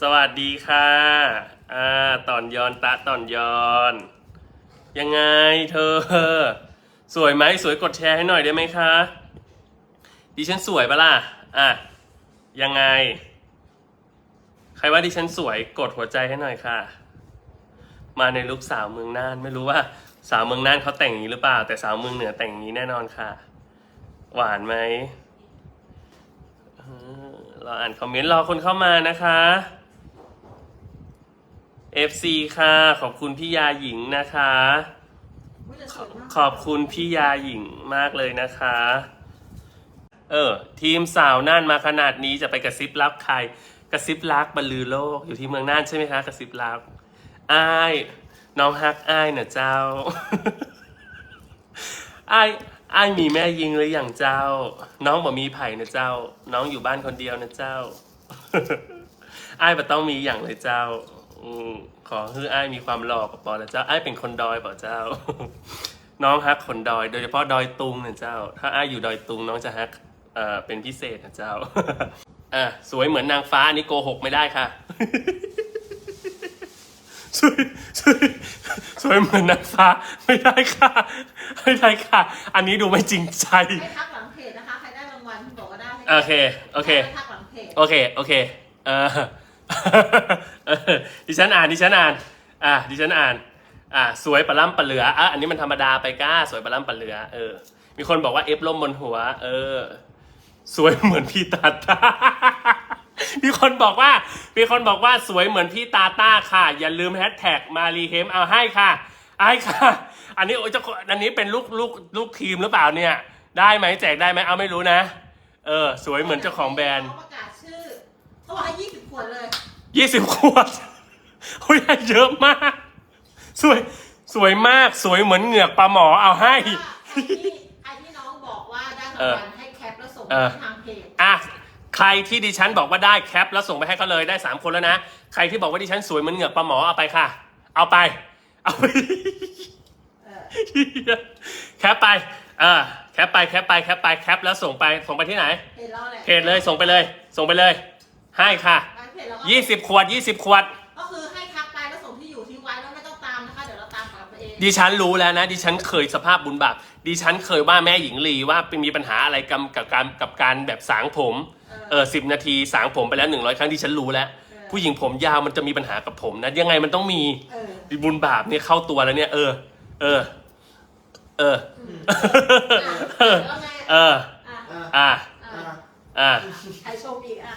สวัสดีค่ะอ่าตอนยอนตะตอนยอน ยังไงเธอ สวยไหมสวยกดแชร์ให้หน่อยได้ไหมคะ ดิฉันสวยปะล่ะ อะ ยังไง ใครว่าดิฉันสวยกดหัวใจให้หน่อยค่ะ มาในลุคสาวเมืองน่าน ไม่รู้ว่า สาวเมืองน่านเขาแต่งอย่างนี้หรือเปล่า แต่สาวเมืองเหนือแต่งอย่างนี้แน่นอนค่ะ หวานไหมเรออ่านคอมเมนต์รอคนเข้ามานะคะ FC ค่ะ ขอบคุณพี่ยาหญิงนะคะอุ๊ยแต่สวยมากขอบคุณพี่ยาหญิงมากเลยนะคะ เออ ทีมสาวน่านมาขนาดนี้จะไปกระซิบลับใคร กระซิบรักบรรลือโลกอยู่ที่เมืองน่านใช่ไหมคะ กระซิบลับอ้ายน้องฮักอ้ายนะเจ้าอ้ายอ้ายมีแม่ยิงหรืออย่างเจ้า น้องบ่มีไผ่นะเจ้า น้องอยู่บ้านคนเดียวนะเจ้าอ้ายบ่ต้องมีอย่างเลยเจ้า อืมขอให้อ้ายมีความหล่อกับปอนะเจ้าอ้ายเป็นคนดอยเปล่าเจ้า น้องฮักคนดอย โดยเฉพาะดอยตุงนะเจ้า ถ้าอ้ายอยู่ดอยตุงน้องจะฮักเอ่อเป็นพิเศษนะเจ้าอะสวยเหมือนนางฟ้าอันนี้โกหกไม่ได้ค่ะ สวยสวยสวยเหมือนนางฟ้าไม่ได้ค่ะ ไม่ได้ค่ะ อันนี้ดูไม่จริงใจให้ทักหลังเพจนะคะ ใครได้รางวัลบอกว่าได้ให้โอเคโอเค ให้ทักหลังเพจ โอเค โอเค เออเออ ดิฉันอ่านดิฉันอ่าน อะดิฉันอ่าน อะสวยปลาล่ำปลาเหลืออะอันนี้มันธรรมดาไปก้า สวยปลาล่ำปลาเหลือ เออ มีคนบอกว่าเอฟล่มบนหัว เออ สวยเหมือนพี่ตาตามีคนบอกว่า มีคนบอกว่าสวยเหมือนพี่ตาต้าค่ะ อย่าลืมแฮชแท็กมารีเฮมเอาให้ค่ะให้ค่ะ อันนี้โอ้เจ้าอันนี้เป็นลูกลูกลูกทีมหรือเปล่าเนี่ย ได้ไหมแจกได้ไหมเอาไม่รู้นะ เออ สวยเหมือนเจ้าของแบรนด์ เขาประกาศ เขาบอกให้ยี่สิบขวดเลย ยี่สิบขวดโอ้ยให้เยอะมาก สวย สวยมาก สวยเหมือนเหงือกปลาหมอ เอาให้ใครที่ใครที่น้องบอกว่าได้รางวัลให้แคปแล้วส่งเออทางเพจอะ ใครที่ดิฉันบอกว่าได้แคป แล้วส่งไปให้เขาเลยได้สามคนแล้วนะ ใครที่บอกว่าดิฉันสวยเหมือนเหงือกปลาหมอ เอาไปค่ะ เอาไป เอาไป เออแคปไป เออ แคปไป แคปไป แคปไป แคปแล้วส่งไป ส่งไปที่ไหน เพจเราแหละเพจเลย ส่งไปเลย ส่งไปเลย ให้ค่ะทางเพจเราก็ยี่สิบขวดยี่สิบขวด ก็คือให้ทักไปแล้วส่งที่อยู่ทิ้งไว้แล้วไม่ต้องตามนะคะ เดี๋ยวเราตามกลับไปเอง ดิฉันรู้แล้วนะ ดิฉันเคยสภาพบุญบาปดิฉันเคยว่าแม่หญิงลีว่ามีปัญหาอะไรกับกับการกับการแบบสางผมเออสิบนาทีสางผมไปแล้วหนึ่งร้อยครั้งดิฉันรู้แล้วผู้หญิงผมยาวมันจะมีปัญหากับผมนะ ยังไงมันต้องมีเออบุญบาปเนี่ยเข้าตัวแล้วเนี่ย เออ เออ เออ เออแล้วไงเออ อะอะอะอะใครชมอีกอะ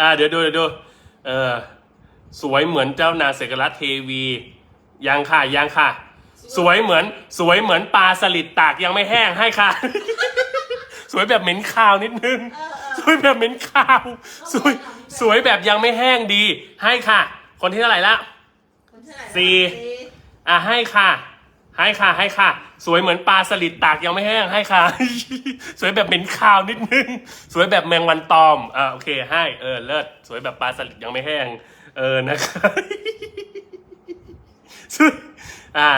อะเดี๋ยวดูเดี๋ยวดูเออสวยเหมือนเจ้านางเสกรัตเทวียังค่ะยังค่ะ สวยเหมือนสวยเหมือนปลาสลิดตากยังไม่แห้งให้ค่ะ สวยแบบเหม็นคาวนิดนึงเออเออสวยแบบเหม็นคาว สวยสวยแบบยังไม่แห้งดี ให้ค่ะ คนที่เท่าไหร่ละคนที่ไหนสี่อะให้ค่ะ ให้ค่ะ ให้ค่ะ สวยเหมือนปลาสลิดตากยังไม่แห้งให้ค่ะ สวยแบบเหม็นคาวนิดนึง สวยแบบแมงวันตอมอะโอเคให้เออเลิศสวยแบบปลาสลิดยังไม่แห้ง เออนะคะสวยอะ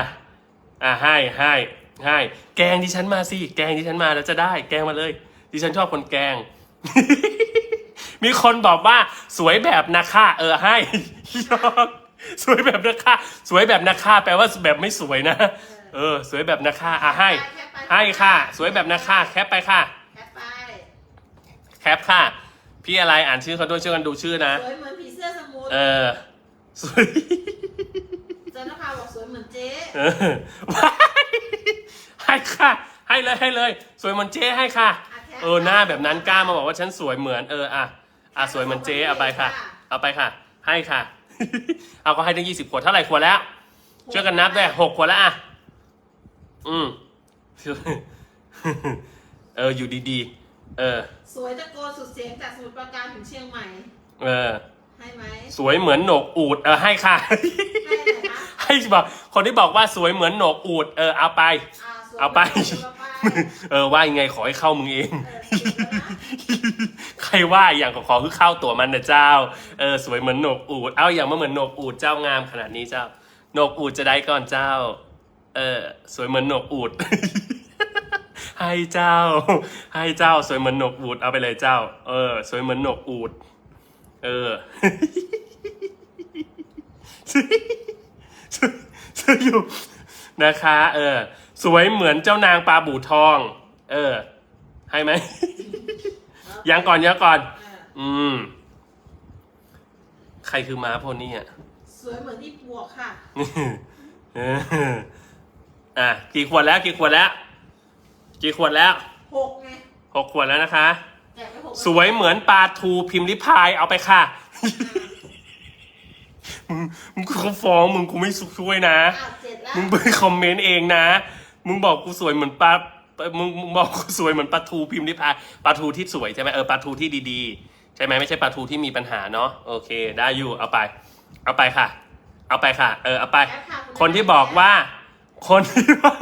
อะให้ให้ให้แกงดิฉันมาสิแกงดิฉันมาแล้วจะได้ แกงมาเลย ดิฉันชอบคนแกง มีคนบอกว่าสวยแบบนาค่าเออให้ยอสวยแบบนาค่าสวยแบบนาค่าแปลว่าแบบไม่สวยนะ เออ สวยแบบนาค่าอะให้ ให้ค่ะ สวยแบบนาค่าแคปไปค่ะ แคปไปแคปค่ะ พี่อะไรอ่านชื่อเขาด้วยช่วยกันดูชื่อนะ สวยเหมือนผีเสื้อสมุทรเออ สวยเจนนภาบอกสวยเหมือนเจ๊เออว้ายให้ค่ะ ให้เลยให้เลย สวยเหมือนเจ๊ให้ค่ะะแคปเออหน้าแบบนั้นกล้ามาบอกว่าฉันสวยเหมือนเอออะอะสวยเหมือนเจ๊เอาไปค่ะ เอาไปค่ะ ให้ค่ะ เอาก็ให้ตั้งยี่สิบขวดเท่าไหร่ขวดแล้วช่วยกันนับด้วยหกขวดแล้วอะ อืมเอออยู่ดีๆ เออ สวยตะโกนสุดเสียงจากสมุทรปราการถึงเชียงใหม่ เออ ให้ไหมสวยเหมือนโหนกอูดเออให้ค่ะ ให้ไหมคะให้บอกคนที่บอกว่าสวยเหมือนโหนกอูดเออเอาไป อ่าสวยเอาไป สวยเอาไปเออว่ายังไงขอให้เข้ามึงเอง เออเก็บไว้นะ ใครว่าอย่างขอคือเข้าตัวมันนะเจ้า เออสวยเหมือนโหนกอูด เอาอย่างมาเหมือนโหนกอูดเจ้างามขนาดนี้เจ้าโหนกอูดจะได้ก่อนเจ้า เออสวยเหมือนโหนกอูดให้เจ้า ให้เจ้า สวยเหมือนโหนกอูดเอาไปเลยเจ้า เออ สวยเหมือนโหนกอูด เออซื้อซื้อซื้ออยู่นะคะ เออ สวยเหมือนเจ้านางปลาบู่ทอง เออ ให้ไหมยังก่อนยังก่อนอ่าอืม ใครคือม้าโพนี่อะ สวยเหมือนที่ปวกค่ะเอออะกี่ขวดแล้วกี่ขวดแล้ว กี่ขวดแล้วหกไงหกขวดแล้วนะคะ แจกไปหกสวยเหมือนปลาทูพิมพ์ลิพายเอาไปค่ะ มึงมึงเขาฟ้องมึงกูไม่ช่วยนะอะเจ็ดแล้วมึงไปคอมเมนต์เองนะ มึงบอกกูสวยเหมือนปลามึงมึงบอกกูสวยเหมือนปลาทูพิมพ์ลิพายปลาทูที่สวยใช่ไหมเออปลาทูที่ดีๆ ใช่ไหมไม่ใช่ปลาทูที่มีปัญหาเนาะโอเค ได้อยู่เอาไป เอาไปค่ะ เอาไปค่ะ เออเอาไปแอปค่ะณคนที่บอกว่า คนที่ว่า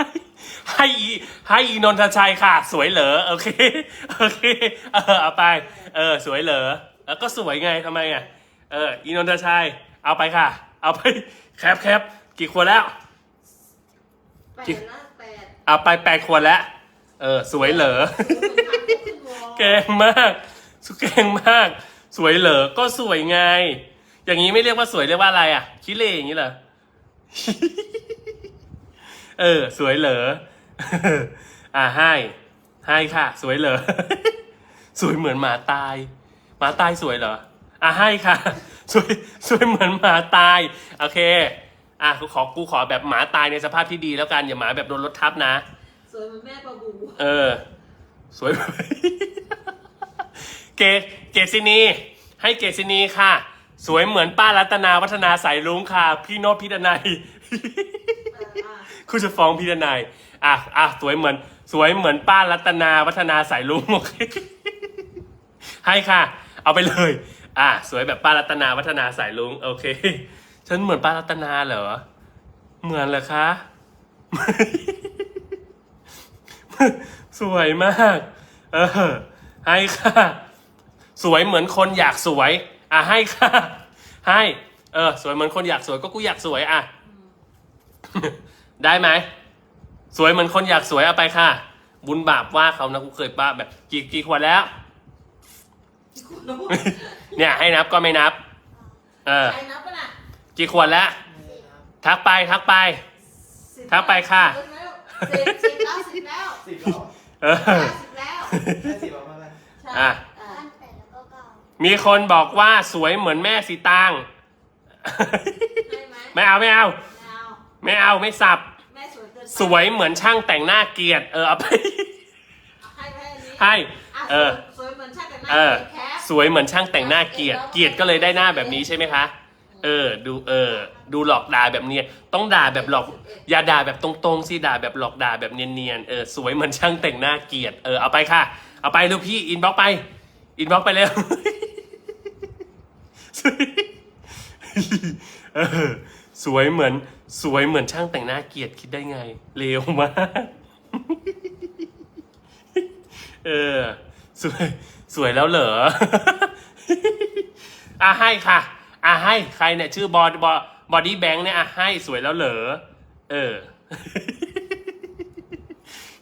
ให้อีให้อีนนทชัยค่ะ สวยเหรอโอเคโอเคเออเอาไป เออ สวยเหรอแล้วก็สวยไงทำไมอะเอออีนนทชัยเอาไปค่ะ เอาไปแคปแคปกี่ขวดแล้วแปดละแปดเอาไปแปดขวดแล้วเออ สวยเหรอเก่งมากสุเก่งมาก สวยเหรอก็สวยไง อย่างนี้ไม่เรียกว่าสวยเรียกว่าอะไรอะขี้เล่อย่างนี้เหรอ เออ สวยเหรออ่าให้ให้ค่ะ สวยเหรอสวยเหมือนหมาตาย หมาตายสวยเหรออะให้ค่ะ สวยสวยเหมือนหมาตายโอเคอะกูขอกูขอแบบหมาตายในสภาพที่ดีแล้วกันอย่าหมาแบบโดนรถทับนะสวยเหมือนแม่ปลาบูเออ สวยเกเกซินี ให้เกซินีค่ะ สวยเหมือนป้ารัตนาวัฒนาสายลุงค่ะ พี่โนตพี่ดนัยเอออะ คุณจะฟ้องพี่ดนัยอะอะสวยเหมือน สวยเหมือนป้ารัตนาวัฒนาสายลุงโอเคให้ค่ะ เอาไปเลย อะสวยแบบป้ารัตนาวัฒนาสายลุงโอเค ฉันเหมือนป้ารัตนาเหรอ เหมือนเหรอคะ สวยมาก เออ ให้ค่ะ สวยเหมือนคนอยากสวย อะให้ค่ะ ให้ เออ สวยเหมือนคนอยากสวยก็กูอยากสวยอะ ได้ไหม สวยเหมือนคนอยากสวยเอาไปค่ะ บุญบาปว่าเขานะกูเคยบ้าแบบกี่กี่ขวดแล้วคุณรู้เนี่ย ให้นับก็ไม่นับ เออ ใครนับปะน่ะกี่ขวดแล้ว ทักไปทักไปสิบทักไปค่ะสิบสิบแล้วสิบแล้วสิบแล้วเออ สิบแล้วได้สิบแล้วมาเลยใช่อะ อะขั้นแปดแล้วก็เก้ามีคนบอกว่าสวยเหมือนแม่สีตางให้ไหมไม่เอาไม่เอาไม่เอา ไม่เอาไม่สับ แม่สวยเกินไปสวยเหมือนช่างแต่งหน้าเกลียดเออเอาไป ให้ให้อันนี้ให้อะเออ สวยเหมือนช่างแต่งหน้าเออ แคปสวยเหมือนช่างแต่งหน้าเกลียด เกลียดก็เลยได้หน้าแบบนี้ใช่ไหมคะ เออ ดูเออ ดูหลอกด่าแบบเนียนต้องด่าแบบหลอก อย่าด่าแบบตรงๆสิด่าแบบหลอกด่าแบบเนียนๆเออสวยเหมือนช่างแต่งหน้าเกลียดเออเอาไปค่ะ เอาไปลูกพี่อินบ็อกไป อินบ็อกไปเร็วสวยเออสวยเหมือน สวยเหมือนช่างแต่งหน้าเกลียดคิดได้ไง เลวมาก เออ สวย สวยแล้วเหรออะให้ค่ะอะให้ใครเนี่ย ชื่อบอดบอบอดี้แบงค์เนี่ยอะให้สวยแล้วเหรอ เออ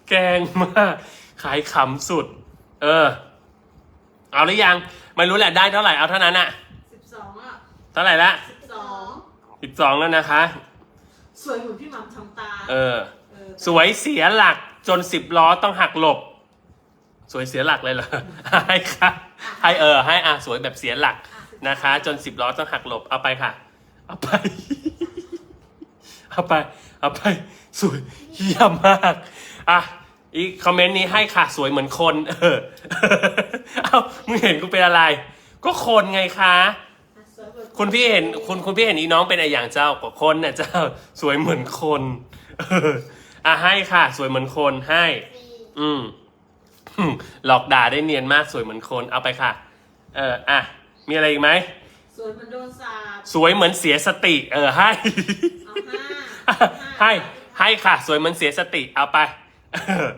แกล้งมากขายขำสุด เออ เอาหรือยัง ไม่รู้แหละได้เท่าไหร่เอาเท่านั้นอะสิบสองอะเท่าไหร่ละสิบสองสิบสองแล้วนะคะ สวยเหมือนพี่หม่ำทำตาเออ เออสวยเสียหลักจนสิบล้อต้องหักหลบ สวยเสียหลักเลยเหรอ ให้ค่ะให้เออ ให้อะสวยแบบเสียหลักอ่สิบนะคะ จนสิบล้อต้องหักหลบเอาไปค่ะ เอาไป เอาไป เอาไป สวยเยี่ยมมาก อะ อีกคอมเมนต์นี้ให้ค่ะ สวยเหมือนคน เออ เอามึงเห็นกูเป็นอะไร ก็คนไงคะ คุณพี่เห็นคุณคุณพี่เห็นอีน้องเป็นอะไรอย่างเจ้ากว่าคนน่ะเจ้าสวยเหมือนคนเอออะให้ค่ะ สวยเหมือนคนให้สี่อืมอืมหลอกด่าได้เนียนมากสวยเหมือนคนเอาไปค่ะ เอออะมีอะไรอีกไหมสวยเหมือนโดนสาบสวยเหมือนเสียสติ เออให้ เอาห้าให้ให้ค่ะ สวยเหมือนเสียสติเอาไปเออ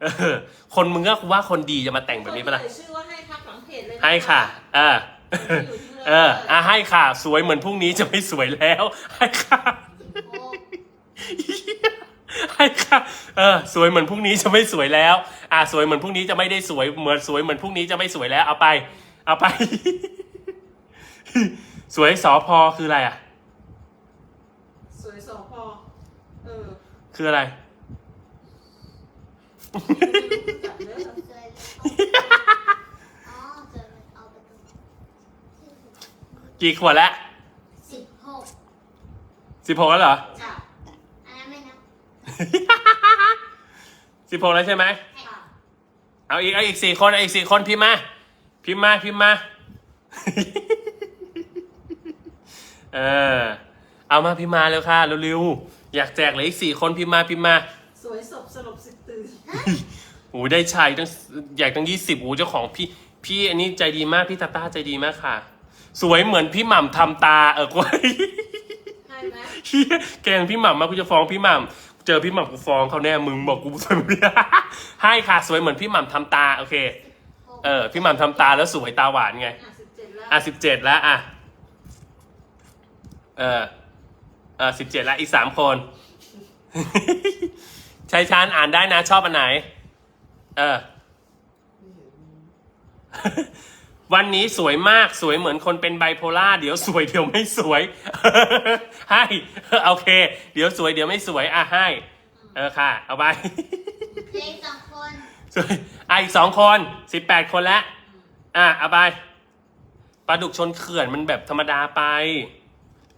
เออคนมึงก็ว่าคนดีจะมาแต่งแบบนี้ปะล่ะคที่เอ่ยชื่อว่าให้ทักหลังเพจเลยนให้ค่ะ เออ เอออะให้ค่ะ สวยเหมือนพรุ่งนี้จะไม่สวยแล้ว ให้ค่ะหกให้ค่ะ เออ สวยเหมือนพรุ่งนี้จะไม่สวยแล้ว อะสวยเหมือนพรุ่งนี้จะไม่ได้สวย เหมือนสวยเหมือนพรุ่งนี้จะไม่สวยแล้ว เอาไป เอาไป สวยสอพอคืออะไรอะ สวยสอพอเออ คืออะไร จับเด้อ เคยเลยอ๋อเคยเลยเอาไปตรง กี่ขวดแล้วสิบหกสิบหกแล้วเหรอ จ้ะอันนั้นไม่นับสิบหกแล้วใช่ไหมค่ะเอาอีกเอาอีกสี่คนเอาอีกสี่คนพิมพ์มา พิมพ์มาพิมพ์มา เออเอามาพิมพ์มาเร็วค่ะเร็วๆอยากแจกเหลยอีกสี่คนพิมพ์มาพิมพ์มาสวยศพสลบสิบตื่นโอ้ได้ชัยตั้งอยากตั้งยี่สิบโอ้เจ้าของพี่ พี่อันนี้ใจดีมากพี่ตาต้าใจดีมากค่ะ สวยเหมือนพี่หม่ำทำตา เออสวยใช่ไหมเฮียแกล้งพี่หม่ำมากูจะฟ้องพี่หม่ำเจอพี่หม่ำกูฟ้องเขาแน่มึงบอกกูสวยเหมือนพี่ให้ค่ะสวยเหมือนพี่หม่ำทำตาโอเค เออพี่หม่ำทำตาแล้วสวยตาหวานไง อะสิบเจ็ดแล้วอะสิบเจ็ดแล้วอะ เออเออสิบเจ็ดแล้วอีกสามคน ชายชานอ่านได้นะชอบอันไหน เออ วันนี้สวยมากสวยเหมือนคนเป็นไบโพล่าเดี๋ยวสวยเดี๋ยวไม่สวย ให้โอเค เดี๋ยวสวยเดี๋ยวไม่สวยอะให้ เออค่ะ เอาไปเหลยสองคนสวยอะอีกสองคนสิบแปดคนแล้วอะเอาไปปลาดุกชนเขื่อนมันแบบธรรมดาไป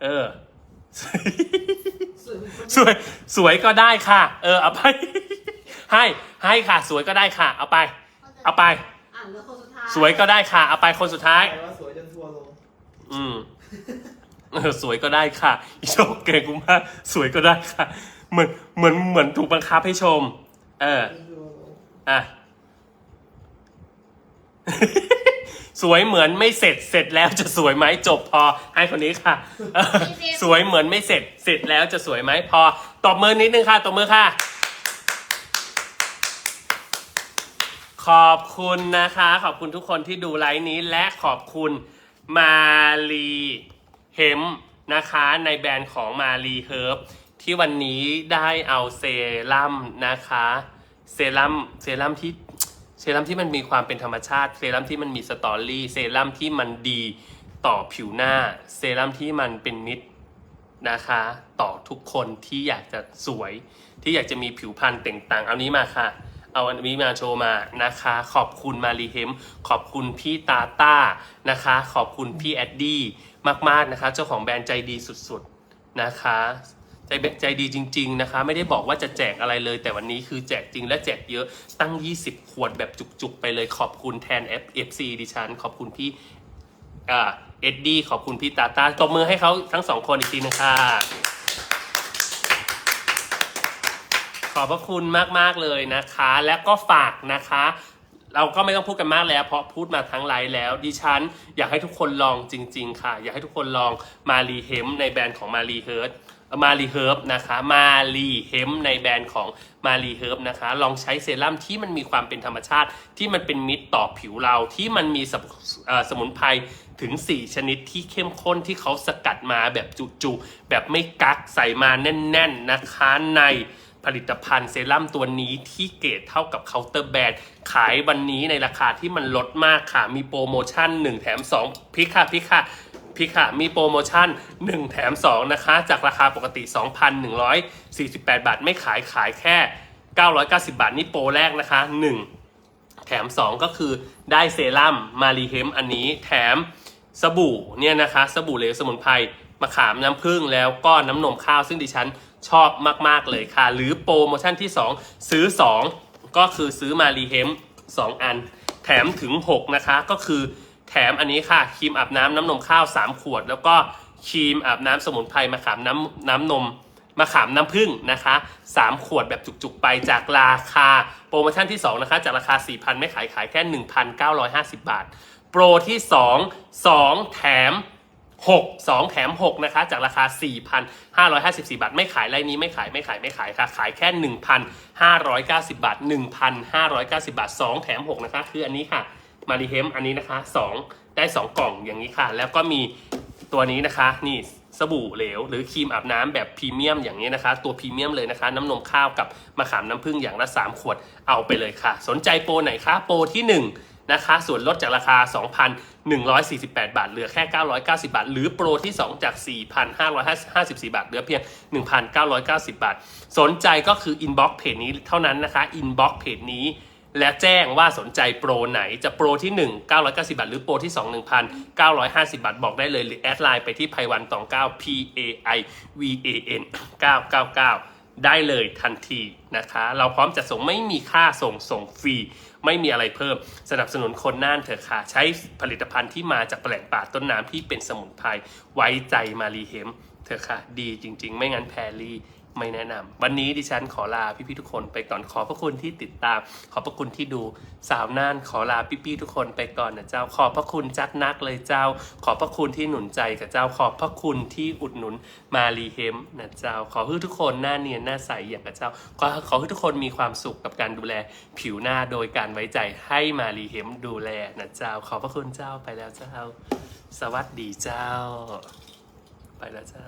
เออ สวยเหมือนคนสวยสวยก็ได้ค่ะ เออเอาไป ให้ให้ค่ะ สวยก็ได้ค่ะ เอาไป เอาไปอ่านแล้วคน สุดท้ายสวยก็ได้ค่ะ เอาไปคนสุดท้ายแปลว่าสวยจนทัวร์ลงอืมเออสวยก็ได้ค่ะอีโชคเก่งกูมากสวยก็ได้ค่ะ เหมือนเหมือนเหมือนถูกบังคับให้ชม เออจนทัวร์ลงอะ สวยเหมือนไม่เสร็จเสร็จแล้วจะสวยไหมจบพอให้คนนี้ค่ะเออสวยเหมือนไม่เสร็จเสร็จแล้วจะสวยไหมพอตบมือนิดนึงค่ะตบมือค่ะ ขอบคุณนะคะ ขอบคุณทุกคนที่ดูไลฟ์นี้และขอบคุณมาลีเฮมนะคะ ในแบรนด์ของมาลีเฮิร์บที่วันนี้ได้เอาเซรั่มนะคะ เซรั่มเซรั่มที่เซรั่มที่มันมีความเป็นธรรมชาติ เซรั่มที่มันมีสตอรี่ เซรั่มที่มันดีต่อผิวหน้า เซรั่มที่มันเป็นมิตรนะคะ ต่อทุกคนที่อยากจะสวย ที่อยากจะมีผิวพรรณเต่งต่างเอานี้มาค่ะ เอาอันนี้มาโชว์มานะคะ ขอบคุณมารีเฮมขอบคุณพี่ตาต้านะคะ ขอบคุณพี่แอดดี้มากๆนะคะ เจ้าของแบรนด์ใจดีสุดๆนะคะใจแบบใจดีจริง ๆนะคะ ไม่ได้บอกว่าจะแจกอะไรเลย แต่วันนี้คือแจกจริงและแจกเยอะตั้ง 20 ขวดแบบจุกๆ ไปเลยขอบคุณแทน F FC ดิฉัน ขอบคุณพี่เอ็ดดี้ขอบคุณพี่ตาตาตบมือให้เขาทั้งสองคนอีกทีนึงค่ะ ขอบพระคุณมากๆเลยนะคะ และก็ฝากนะคะ เราก็ไม่ต้องพูดกันมากแล้ว เพราะพูดมาทั้งไลฟ์แล้วดิฉัน อยากให้ทุกคนลองจริง ๆ ค่ะ อยากให้ทุกคนลองมารีเฮมในแบรนด์ของมารีเฮิร์มารีเฮิร์บนะคะมารีเฮมในแบรนด์ของมารีเฮิร์บนะคะ ลองใช้เซรั่มที่มันมีความเป็นธรรมชาติ ที่มันเป็นมิตรต่อผิวเราที่มันมีสมุเอ่อสมุนไพรถึง 4 ชนิดที่เข้มข้นที่เขาสกัดมาแบบจุๆแบบไม่กักใส่มาแน่น ๆนะคะใน ผลิตภัณฑ์เซรั่มตัวนี้ที่เกรดเท่ากับเคาน์เตอร์แบรนด์ขายวันนี้ในราคาที่มันลดมากค่ะ มีโปรโมชั่น 1 แถม 2 พิกค่ะพิกค่ะพิกค่ะ มีโปรโมชั่น 1 แถม 2 นะคะ จากราคาปกติ 2,148 บาท ไม่ขายขายแค่ 990 บาท นี่โปรแรกนะคะ 1 แถม 2 ก็คือได้เซรั่มมารีเฮมอันนี้แถมสบู่เนี่ยนะคะ สบู่เหลวสมุนไพร มะขามน้ำผึ้งแล้วก็น้ำนมข้าวซึ่งดิฉันชอบมาก ๆ เลยค่ะ หรือโปรโมชั่นที่ 2 ซื้อ 2 ก็คือซื้อมารีเฮม2 อัน แถมถึง 6 นะคะ ก็คือแถมอันนี้ค่ะครีมอาบน้ำน้ำนมข้าว 3 ขวด แล้วก็ครีมอาบน้ำสมุนไพรมะขามน้ำน้ำนมมะขามน้ำผึ้งนะคะ 3 ขวดแบบจุกๆ ไปจากราคา โปรโมชั่นที่ 2 นะคะ จากราคา 4,000 ไม่ขายขายแค่ 1,950 บาท โปรที่ 2 2 แถม 6 2 แถม 6 นะคะ จากราคา 4,554 บาท ไม่ขายไรนี้ไม่ขายไม่ขายไม่ขายค่ะ ขายแค่ 1,590 บาท 1,590 บาท 2 แถม 6 นะคะ คืออันนี้ค่ะ มาริเฮมอันนี้นะคะ 2 ได้ 2 กล่องอย่างนี้ค่ะ แล้วก็มีตัวนี้นะคะ นี่สบู่เหลว หรือครีมอาบน้ำแบบพรีเมียมอย่างนี้นะคะ ตัวพรีเมียมเลยนะคะ น้ำนมข้าวกับมะขามน้ำผึ้งอย่างละ 3 ขวดเอาไปเลยค่ะ สนใจโปรไหนคะ โปรที่ 1 นะคะ ส่วนลดจากราคา 2,148 บาท เหลือแค่ 990 บาท หรือโปรที่ 2 จาก 4,554 บาท เหลือเพียง 1,990 บาท สนใจก็คือ inbox เพจนี้เท่านั้นนะคะ inbox เพจนี้และแจ้งว่าสนใจโปรไหนจะโปรที่ 1 990 บาท หรือโปรที่ 2 1,950 บาท บอกได้เลยหรือแอดไลน์ไปที่ไพวันตอง9 P A I V A N 999 ได้เลยทันทีนะคะ เราพร้อมจะส่งไม่มีค่าส่งส่งฟรี ไม่มีอะไรเพิ่ม สนับสนุนคนน่านเถอะค่ะ ใช้ผลิตภัณฑ์ที่มาจากแปลงป่าต้นน้ำที่เป็นสมุนไพรไว้ใจมารีเฮม เถอะค่ะ ดีจริง ๆ ไม่งั้นแพรรี่ไม่แนะนำวันนี้ดิฉันขอลาพี่ๆทุกคนไปก่อนขอบพระคุณที่ติดตาม ขอบพระคุณที่ดูสาวน่านขอลาพี่ๆทุกคนไปก่อนนะเจ้า ขอบพระคุณจักนักเลยเจ้า ขอบพระคุณที่หนุนใจกับเจ้าขอบพระคุณที่อุดหนุนมารีเฮมนะเจ้า ขอให้ทุกคนหน้าเนียนหน้าใสอย่างกับเจ้า ขอขอให้ทุกคนมีความสุขกับการดูแลผิวหน้าโดยการไว้ใจให้มารีเฮมดูแลนะเจ้า ขอบพระคุณเจ้าไปแล้วเจ้า สวัสดีเจ้า ไปแล้วเจ้า